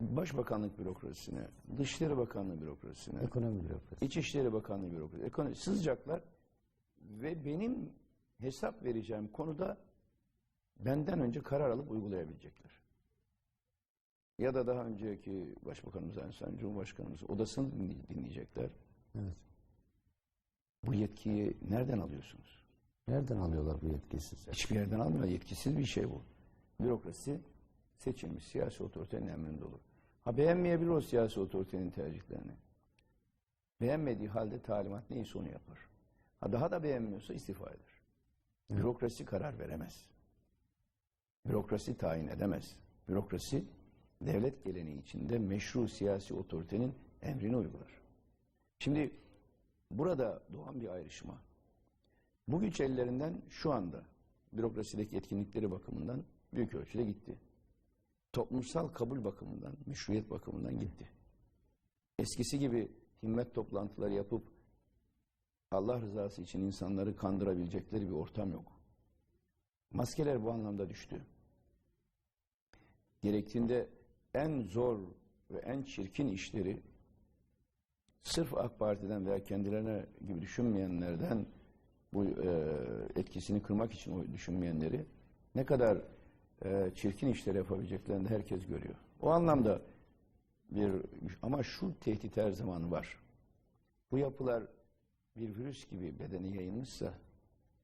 Başbakanlık bürokrasisine, Dışişleri Bakanlığı bürokrasisine, Ekonomi bürokrasi. İçişleri Bakanlığı bürokrasi, ekonomi sızacaklar ve benim hesap vereceğim konuda benden önce karar alıp uygulayabilecekler. Ya da daha önceki Başbakanımız, Sayın Cumhurbaşkanımız odasını dinley- dinleyecekler. Evet. Bu yetkiyi nereden alıyorsunuz? Nereden alıyorlar bu yetkiyi sizce? Hiçbir yerden almıyor. Yetkisiz bir şey bu. Bürokrasi seçilmiş siyasi otoritenin emrinde olur. Ha beğenmeyebilir o siyasi otoritenin tercihlerini. Beğenmediği halde talimat neyse onu yapar. Ha daha da beğenmiyorsa istifa eder. Bürokrasi karar veremez. Bürokrasi tayin edemez. Bürokrasi devlet geleneği içinde meşru siyasi otoritenin emrini uygular. Şimdi burada doğan bir ayrışma. Bu güç ellerinden şu anda bürokrasideki etkinlikleri bakımından büyük ölçüde gitti. Toplumsal kabul bakımından, meşruiyet bakımından gitti. Eskisi gibi himmet toplantıları yapıp Allah rızası için insanları kandırabilecekleri bir ortam yok. Maskeler bu anlamda düştü. Gerektiğinde en zor ve en çirkin işleri sırf AK Parti'den veya kendilerine gibi düşünmeyenlerden bu e, etkisini kırmak için o düşünmeyenleri ne kadar e, çirkin işler yapabileceklerini herkes görüyor. O anlamda bir ama şu tehdit her zaman var. Bu yapılar bir virüs gibi bedene yayılmışsa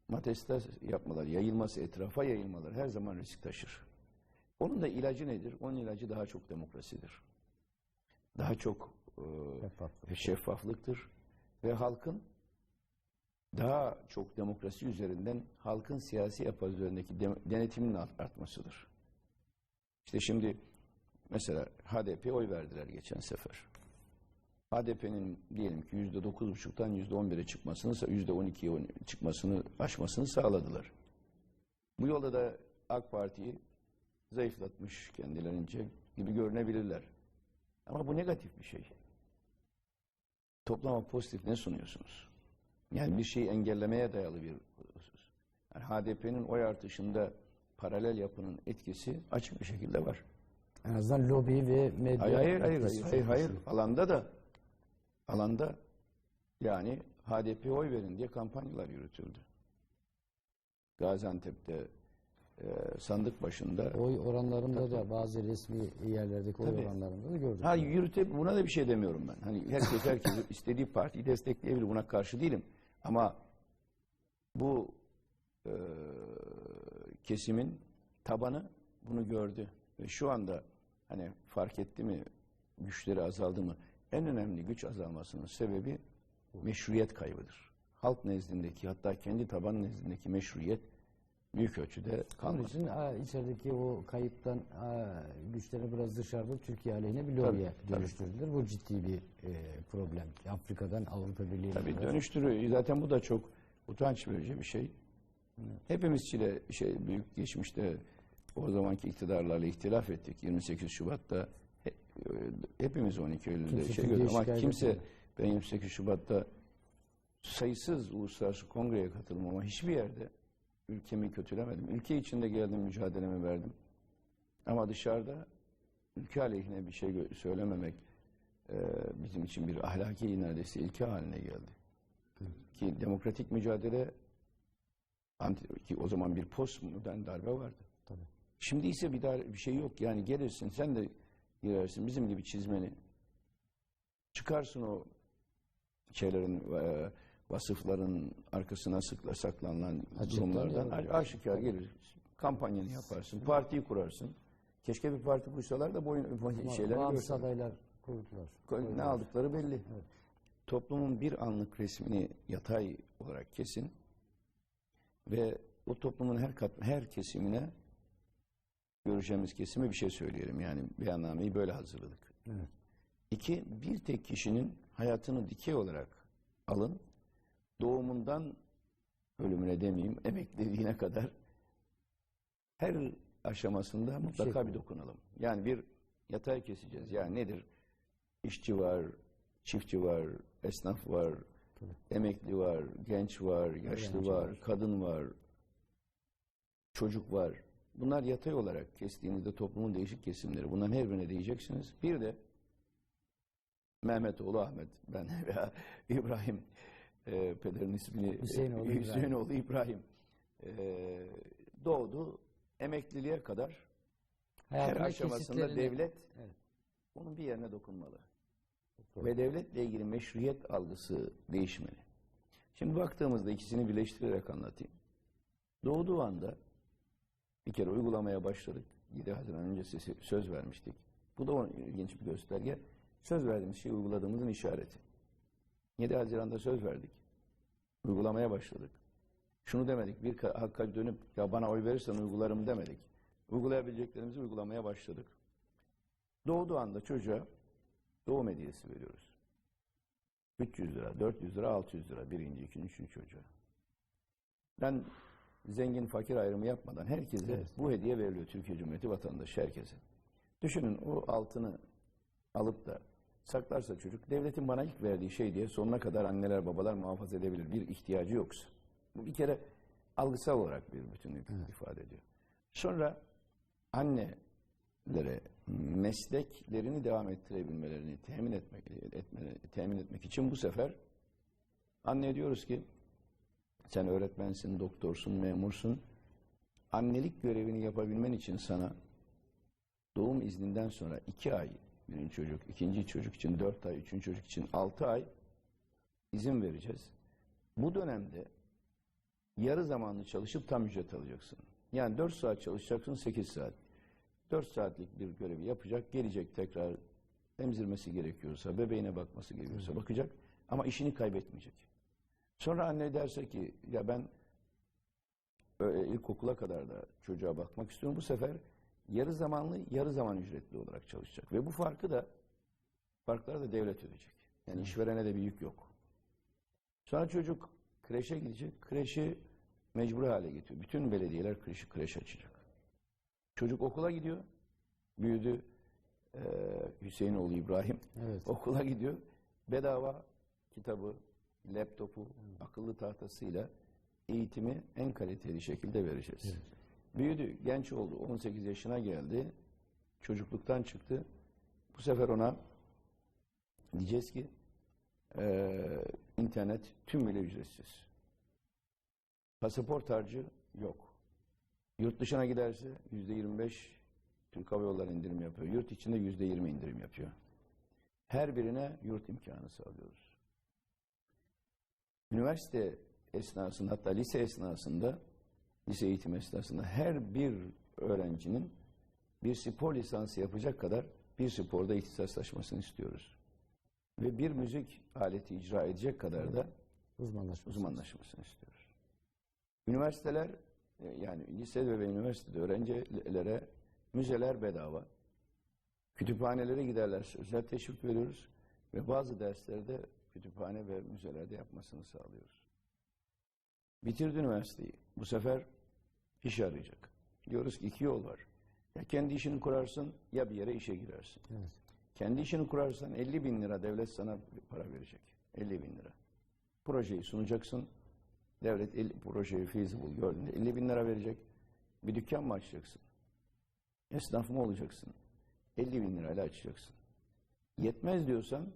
matestas yapmalar, yayılması, etrafa yayılmalar her zaman risk taşır. Onun da ilacı nedir? Onun ilacı daha çok demokrasidir. Daha çok e, Şeffaflık. şeffaflıktır ve halkın daha çok demokrasi üzerinden halkın siyasi yapı üzerindeki de- denetiminin art- artmasıdır. İşte şimdi mesela HDP oy verdiler geçen sefer. HDP'nin diyelim ki yüzde dokuz buçuktan yüzde on bire çıkmasını, yüzde on ikiye çıkmasını, aşmasını sağladılar. Bu yolda da AK Parti'yi zayıflatmış kendilerince gibi görünebilirler. Ama bu negatif bir şey. Toplama pozitif ne sunuyorsunuz? Yani bir şeyi engellemeye dayalı bir husus. Yani HDP'nin oy artışında paralel yapının etkisi açık bir şekilde var. En azından lobi ve medya Hayır hayır hayır hayır, hayır, hayır. alanda da alanda yani HDP oy verin diye kampanyalar yürütüldü. Gaziantep'te e, sandık başında Oy oranlarında da bazı resmi yerlerdeki oy Tabii. oranlarında da gördük. Ha yürüte buna da bir şey demiyorum ben. Hani herkes herkes istediği partiyi destekleyebilir. Buna karşı değilim. Ama bu e, kesimin tabanı bunu gördü ve şu anda hani fark etti mi güçleri azaldı mı? En önemli güç azalmasının sebebi meşruiyet kaybıdır. Halk nezdindeki hatta kendi taban nezdindeki meşruiyet büyük ölçüde Onun kalmadı. için ha, içerideki o kayıptan ha, güçlerini biraz dışarıda Türkiye aleyhine bir lobiye Tabii, tabii. dönüştürdüler. Bu ciddi bir e, problem. Afrika'dan Avrupa Birliği'ne Tabii dönüştürüyor. Zaten bu da çok utanç verici bir şey. Hepimiz Çile şey büyük geçmişte o zamanki iktidarlarla ihtilaf ettik. 28 Şubat'ta he- e, hepimiz 12 Eylül'de Kimse şey Türkiye'yi gördü ama kimse ben 28 Şubat'ta sayısız uluslararası kongreye katıldım ama hiçbir yerde ülkemi kötülemedim. Ülke içinde geldim mücadelemi verdim. Ama dışarıda ülke aleyhine bir şey söylememek e, bizim için bir ahlaki neredeyse ilke haline geldi. Ki demokratik mücadele anti, ki o zaman bir postmodern darbe vardı. Tabii. Şimdi ise bir dar, bir şey yok. Yani gelirsin sen de girersin bizim gibi çizmeni. Çıkarsın o şeylerin e, vasıfların arkasına sıkla saklanılan Açıktan durumlardan a- aşikar gelir. Kampanyanı yaparsın, partiyi kurarsın. Keşke bir parti kursalar da boyun Ama şeyler Bağımsız adaylar kurdular. ne aldıkları belli. Toplumun bir anlık resmini yatay olarak kesin ve o toplumun her kat, her kesimine göreceğimiz kesime bir şey söyleyelim. Yani beyannameyi böyle hazırladık. Evet. İki, bir tek kişinin hayatını dikey olarak alın, doğumundan ölümüne demeyeyim, emekliliğine kadar her aşamasında mutlaka şey bir dokunalım. Yani bir yatay keseceğiz. Yani nedir? İşçi var, çiftçi var, esnaf var, emekli var, genç var, yaşlı Öğrenci var, var. kadın var, çocuk var. bunlar yatay olarak kestiğinizde toplumun değişik kesimleri. Bunların her birine değeceksiniz. Bir de Mehmetoğlu Ahmet, ben veya İbrahim, e, pederin ismini Hüseyinoğlu İbrahim. Hüseyinoğlu İbrahim e, doğdu. Emekliliğe kadar her Hayatın aşamasında devlet Evet. onun bir yerine dokunmalı. doğru. Ve devletle ilgili meşruiyet algısı değişmeli. Şimdi baktığımızda ikisini birleştirerek anlatayım. Doğduğu anda bir kere uygulamaya başladık. 7 Haziran öncesi söz vermiştik. Bu da onun ilginç bir gösterge. Söz verdiğimiz şeyi uyguladığımızın işareti. 7 Haziran'da söz verdik. Uygulamaya başladık. Şunu demedik, bir ka- hakka dönüp ya bana oy verirsen uygularım demedik. Uygulayabileceklerimizi uygulamaya başladık. Doğduğu anda çocuğa doğum hediyesi veriyoruz. 300 lira, 400 lira, 600 lira birinci, ikinci, üçüncü çocuğa. Ben zengin fakir ayrımı yapmadan herkese Evet. bu hediye veriliyor Türkiye Cumhuriyeti vatandaşı herkese. Düşünün o altını alıp da saklarsa çocuk devletin bana ilk verdiği şey diye sonuna kadar anneler babalar muhafaza edebilir bir ihtiyacı yoksa. Bu bir kere algısal olarak bir bütünlük ifade ediyor. Sonra annelere mesleklerini devam ettirebilmelerini temin etmek etme- temin etmek için bu sefer anne diyoruz ki sen öğretmensin, doktorsun, memursun. Annelik görevini yapabilmen için sana doğum izninden sonra iki ay birinci çocuk, ikinci çocuk için dört ay, üçüncü çocuk için altı ay izin vereceğiz. Bu dönemde yarı zamanlı çalışıp tam ücret alacaksın. Yani 4 saat çalışacaksın 8 saat. 4 saatlik bir görevi yapacak, gelecek tekrar emzirmesi gerekiyorsa, bebeğine bakması gerekiyorsa bakacak ama işini kaybetmeyecek. Sonra anne derse ki ya ben e, ilkokula kadar da çocuğa bakmak istiyorum. Bu sefer yarı zamanlı, yarı zaman ücretli olarak çalışacak. Ve bu farkı da farkları da devlet ödeyecek. Yani işverene de bir yük yok. Sonra çocuk kreşe gidecek. Kreşi mecbur hale getiriyor. Bütün belediyeler kreşi kreş açacak. Çocuk okula gidiyor. Büyüdü. Ee, Hüseyinoğlu İbrahim. Evet. Okula gidiyor. Bedava kitabı, laptopu, akıllı tahtasıyla eğitimi en kaliteli şekilde vereceğiz. Büyüdü, genç oldu, 18 yaşına geldi. Çocukluktan çıktı. Bu sefer ona diyeceğiz ki eee, internet tümüyle ücretsiz. Pasaport harcı yok. Yurt dışına giderse yüzde 25 Türk Hava Yolları indirim yapıyor. Yurt içinde yüzde 20 indirim yapıyor. Her birine yurt imkanı sağlıyoruz. Üniversite esnasında hatta lise esnasında lise eğitim esnasında her bir öğrencinin bir spor lisansı yapacak kadar bir sporda ihtisaslaşmasını istiyoruz. Ve bir müzik aleti icra edecek kadar da Uzmanlaşması. uzmanlaşmasını istiyoruz. Üniversiteler e, yani lisede ve üniversitede öğrencilere müzeler bedava. Kütüphanelere giderlerse özel teşvik veriyoruz ve bazı derslerde kütüphane ve müzelerde yapmasını sağlıyoruz. Bitirdi üniversiteyi. Bu sefer iş arayacak. Diyoruz ki iki yol var. Ya kendi işini kurarsın ya bir yere işe girersin. Evet. Kendi işini kurarsan 50 bin lira devlet sana para verecek. 50 bin lira. Projeyi sunacaksın. Devlet 50, projeyi feasible gördüğünde 50 bin lira verecek. Bir dükkan mı açacaksın? Esnaf mı olacaksın? 50 bin lirayla açacaksın. Yetmez diyorsan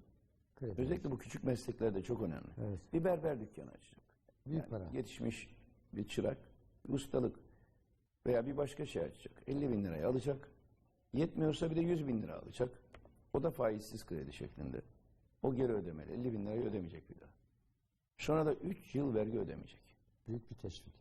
Kredi. özellikle bu küçük mesleklerde çok önemli. Evet. Bir berber dükkanı açacak. Büyük Yani para. Yetişmiş bir çırak, bir ustalık veya bir başka şey açacak. 50 bin liraya alacak. Yetmiyorsa bir de 100 bin lira alacak. O da faizsiz kredi şeklinde. O geri ödemeli. 50 bin lirayı ödemeyecek bir daha. Sonra da 3 yıl vergi ödemeyecek. Büyük bir teşvik.